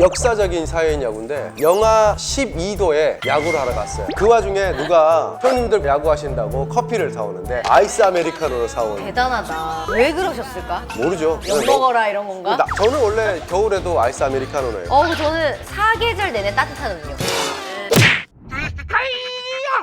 역사적인 사회인 야구인데 영하 12도에 야구를 하러 갔어요. 그 와중에 누가 형님들 야구 하신다고 커피를 사오는데 아이스 아메리카노를 사온 대단하다. 왜 그러셨을까? 모르죠. 욕 먹어라 이런 건가? 나- 저는 원래 겨울에도 아이스 아메리카노예요. 어, 저는 사계절 내내 따뜻한 음료.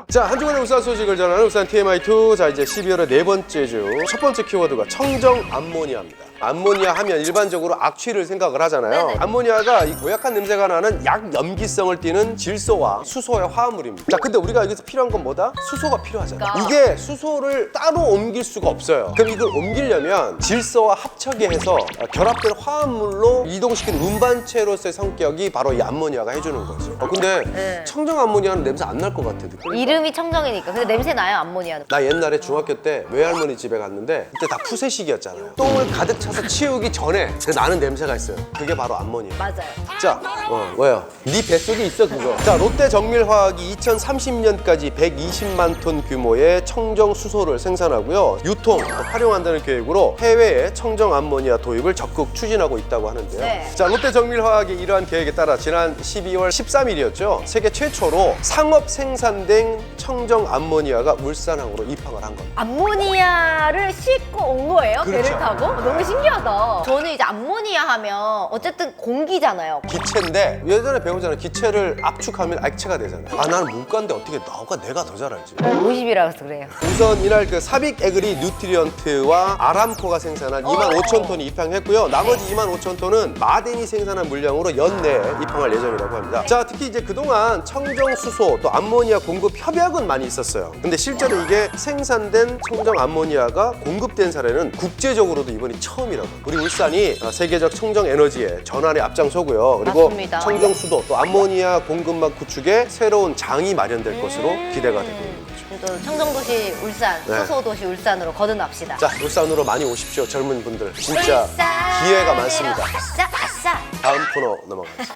자, 한 주간의 울산 소식을 전하는 울산 TMI2. 자, 이제 12월의 네 번째 주. 첫 번째 키워드가 청정 암모니아입니다. 암모니아 하면 일반적으로 악취를 생각을 하잖아요. 네네. 암모니아가 이 고약한 냄새가 나는 약 염기성을 띠는 질소와 수소의 화합물입니다. 자, 근데 우리가 여기서 필요한 건 뭐다? 수소가 필요하잖아. 그러니까. 이게 수소를 따로 옮길 수가 없어요. 그럼 이걸 옮기려면 질소와 합척이 해서 결합된 화합물로 이동시키는 운반체로서의 성격이 바로 이 암모니아가 해주는 거지. 어, 근데 네. 청정 암모니아는 냄새 안 날 것 같아. 느낌. 이름이 청정이니까. 근데 냄새 나요, 암모니아는. 나 옛날에 중학교 때 외할머니 집에 갔는데 그때 다 푸세식이었잖아요. 똥을 가득 차서 치우기 전에 나는 냄새가 있어요. 그게 바로 암모니아. 맞아요. 자, 어, 왜요? 네 뱃속에 있어 그거. 자, 롯데 정밀화학이 2030년까지 120만 톤 규모의 청정 수소를 생산하고요. 유통, 활용한다는 계획으로 해외에 청정 암모니아 도입을 적극 추진하고 있다고 하는데요. 네. 자, 롯데 정밀화학의 이러한 계획에 따라 지난 12월 13일이었죠. 세계 최초로 상업 생산된 청정 암모니아가 울산항으로 입항을 한 겁니다. 암모니아를 싣고 온 거예요? 배를 그렇죠. 타고? 너무 신기 하다. 저는 이제 암모니아 하면 어쨌든 공기잖아요. 기체인데 예전에 배우잖아요. 기체를 압축하면 액체가 되잖아요. 아 나는 문과인데 어떻게 너가 내가 더 잘 알지? 50이라서 그래요. 우선 이날 그 사빅 에그리 뉴트리언트와 아람코가 생산한 2만 5천 톤이 입항했고요. 나머지 2만 5천 톤은 마덴이 생산한 물량으로 연내에 입항할 예정이라고 합니다. 자, 특히 이제 그동안 청정 수소 또 암모니아 공급 협약은 많이 있었어요. 근데 실제로 이게 생산된 청정 암모니아가 공급된 사례는 국제적으로도 이번이 처음 이라고. 우리 울산이 어, 세계적 청정 에너지의 전환에 앞장서고요. 그리고 맞습니다. 청정 수도 또 암모니아 공급망 구축에 새로운 장이 마련될 것으로 기대가 되고 있는 거죠. 또 청정도시 울산, 네. 수소도시 울산으로 거듭납시다. 자, 울산으로 많이 오십시오, 젊은 분들. 진짜 기회가 많습니다. 아싸 아싸. 다음 코너 넘어가죠.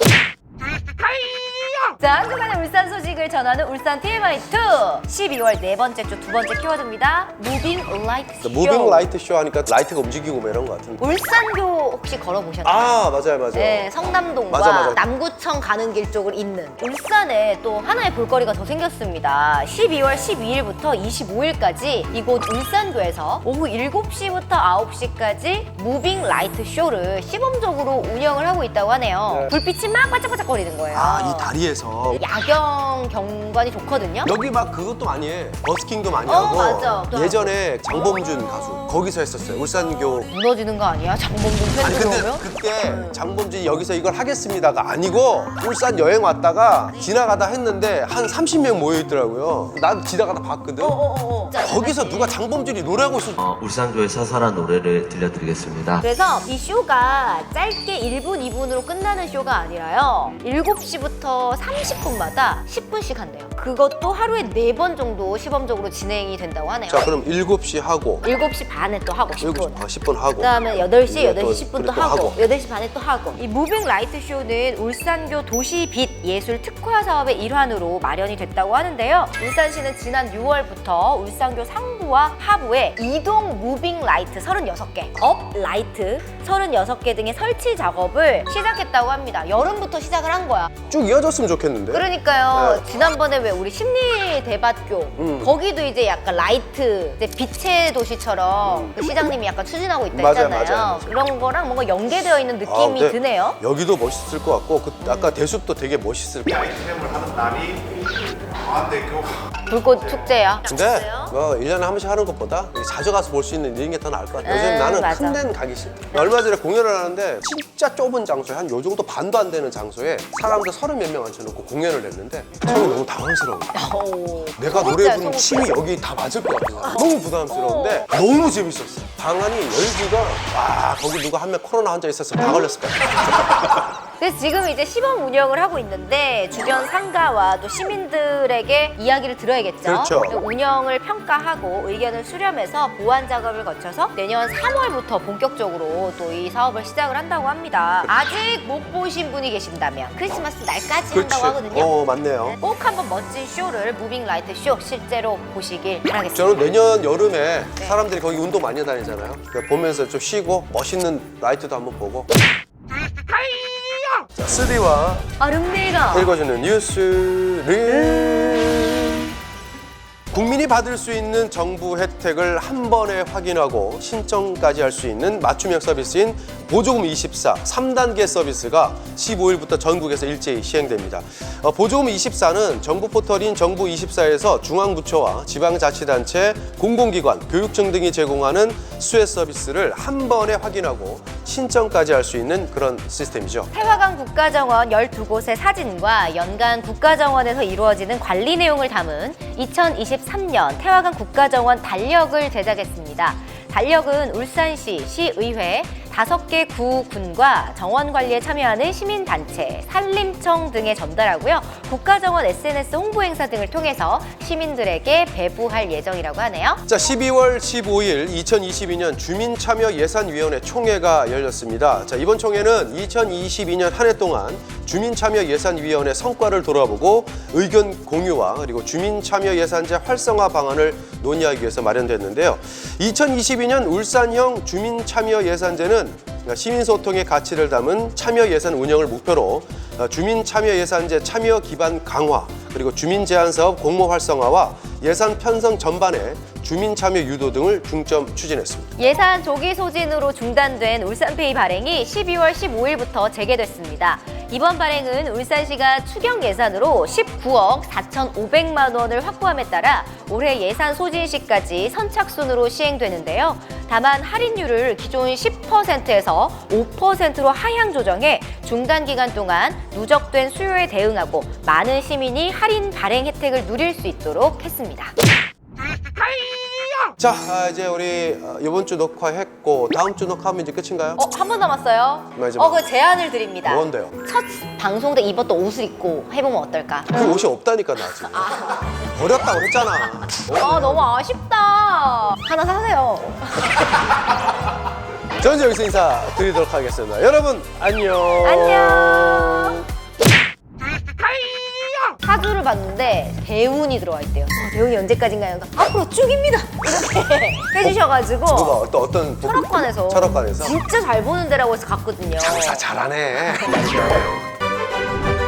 자, 한 주간의 울산 소식을 전하는 울산 TMI2 12월 네 번째 주 두 번째 키워드입니다. 무빙 라이트 쇼. 무빙 라이트 쇼 하니까 라이트가 움직이고 뭐 이런 것 같은데. 울산교 혹시 걸어보셨나요? 아, 맞아요, 맞아요. 네, 성남동과 맞아, 맞아. 남구청 가는 길 쪽을 잇는 울산에 또 하나의 볼거리가 더 생겼습니다. 12월 12일부터 25일까지 이곳 울산교에서 오후 7시부터 9시까지 무빙 라이트 쇼를 시범적으로 운영을 하고 있다고 하네요. 네. 불빛이 막 반짝반짝 거리는 거예요. 아, 이 다리에서. 야경 경관이 좋거든요. 여기 막 그것도 많이 해. 버스킹도 많이 어, 하고. 맞아. 또 예전에 장범준 가수 거기서 했었어요. 울산교. 무너지는 거 아니야? 장범준 아니 팬들 근데 오면? 그때 장범준이 여기서 이걸 하겠습니다가 아니고 울산 여행 왔다가 지나가다 했는데 한 30명 모여 있더라고요. 난 지나가다 봤거든. 어어어. 거기서 누가 장범준이 노래하고 있어. 어, 울산교의 사사란 노래를 들려드리겠습니다. 그래서 이 쇼가 짧게 1분, 2분으로 끝나는 쇼가 아니라요. 7시부터 30분마다 10분씩 한대요. 그것도 하루에 4번 정도 시범적으로 진행이 된다고 하네요. 자 그럼 7시 하고 7시 반에 또 하고 10분. 7시, 아, 10분 하고 그다음에 8시, 네, 8시 또 10분 또 하고, 하고. 8시 반에 또 하고. 이 무빙 라이트 쇼는 울산교 도시 빛 예술 특화 사업의 일환으로 마련이 됐다고 하는데요. 울산시는 지난 6월부터 울산교 상부와 하부에 이동 무빙 라이트 36개, 업 라이트 36개 등의 설치 작업을 시작했다고 합니다. 여름부터 시작을 한 거야. 쭉 이어졌으면 좋겠 는데 그러니까요. 네. 지난번에 왜 우리 심리 대밭교 음. 거기도 이제 약간 라이트 이제 빛의 도시처럼 그 시장님이 약간 추진하고 있다 음. 맞아요, 했잖아요. 맞아요, 맞아요. 그런 거랑 뭔가 연계되어 있는 아, 느낌이 근데 드네요. 여기도 멋있을 것 같고 그 아까 대숲도 되게 멋있을 것 같아 캠을 하는 날이 광안대교 불꽃 축제야. 근데 뭐 1년에 한 번씩 하는 것보다 자주 가서 볼 수 있는 이런 게 더 나을 것 같아 요즘 음, 나는 맞아. 큰 데는 가기 싫다 얼마 전에 공연을 하는데 진짜 좁은 장소에 한 요 정도 반도 안 되는 장소에 사람들 서른 몇 명 앉혀놓고 공연을 했는데 처음에 너무 당황스러워 오. 내가 노래 소극자. 침이 여기 다 맞을 것 같아. 너무 부담스러운데 너무 재밌었어. 방 안이 열기가 와 거기 누가 한 명 코로나 환자 있었으면 다 걸렸을 거야. 그래서 지금 이제 시범 운영을 하고 있는데 주변 상가와 또 시민들에게 이야기를 들어야겠죠. 그렇죠. 운영을 평가하고 의견을 수렴해서 보완 작업을 거쳐서 내년 3월부터 본격적으로 또 이 사업을 시작을 한다고 합니다. 아직 못 보신 분이 계신다면 크리스마스 날까지 한다고 하거든요. 어 맞네요. 꼭 한번 멋진 쇼를 무빙 라이트 쇼 실제로 보시길 바라겠습니다. 저는 내년 여름에 네. 사람들이 거기 운동 많이 다니잖아요. 그러니까 보면서 좀 쉬고 멋있는 라이트도 한번 보고. 자, 쓰디와 아름네가. 읽어주는 뉴스를 받을 수 있는 정부 혜택을 한 번에 확인하고 신청까지 할 수 있는 맞춤형 서비스인 보조금 24 3단계 서비스가 15일부터 전국에서 일제히 시행됩니다. 어, 보조금 24는 정부 포털인 정부 24에서 중앙부처와 지방자치단체, 공공기관, 교육청 등이 제공하는 수혜 서비스를 한 번에 확인하고 신청까지 할 수 있는 그런 시스템이죠. 태화강 국가정원 12곳의 사진과 연간 국가정원에서 이루어지는 관리 내용을 담은 2023년 태화강 국가정원 달력을 제작했습니다. 달력은 울산시, 시의회, 다섯 개 구, 군과 정원 관리에 참여하는 시민단체, 산림청 등에 전달하고요. 국가정원 SNS 홍보 행사 등을 통해서 시민들에게 배부할 예정이라고 하네요. 자, 12월 15일 2022년 주민참여예산위원회 총회가 열렸습니다. 자, 이번 총회는 2022년 한 해 동안 주민참여예산위원회 성과를 돌아보고 의견 공유와 그리고 주민참여예산제 활성화 방안을 논의하기 위해서 마련됐는데요. 2022년 울산형 주민참여예산제는 시민소통의 가치를 담은 참여 예산 운영을 목표로 주민 참여 예산제 참여 기반 강화 그리고 주민 제한 사업 공모 활성화와 예산 편성 전반에 주민 참여 유도 등을 중점 추진했습니다. 예산 조기 소진으로 중단된 울산페이 발행이 12월 15일부터 재개됐습니다. 이번 발행은 울산시가 추경 예산으로 19억 4,500만 원을 확보함에 따라 올해 예산 소진 시까지 선착순으로 시행되는데요. 다만 할인율을 기존 10%에서 5%로 하향 조정해 중단 기간 동안 누적된 수요에 대응하고 많은 시민이 할인 발행 혜택을 누릴 수 있도록 했습니다. 자, 아, 이제 우리 어, 이번 주 녹화했고 다음 주 녹화하면 이제 끝인가요? 어, 한 번 남았어요. 마지막. 어, 그 제안을 드립니다. 뭔데요? 첫 방송 때 입었던 옷을 입고 해보면 어떨까? 그 옷이 없다니까 나 지금. 버렸다고 했잖아. 아, 너무 아쉽다. 하나 사세요. 저는 여기서 인사 드리도록 하겠습니다. 여러분 안녕. 안녕. 사주를 봤는데 대운이 들어와 있대요. 어, 대운이 언제까지인가요? 앞으로 쭉입니다. 이렇게 해주셔가지고 누가 또 어떤 복- 철학관에서 철학관에서 진짜 잘 보는 데라고 해서 갔거든요. 장사 잘하네.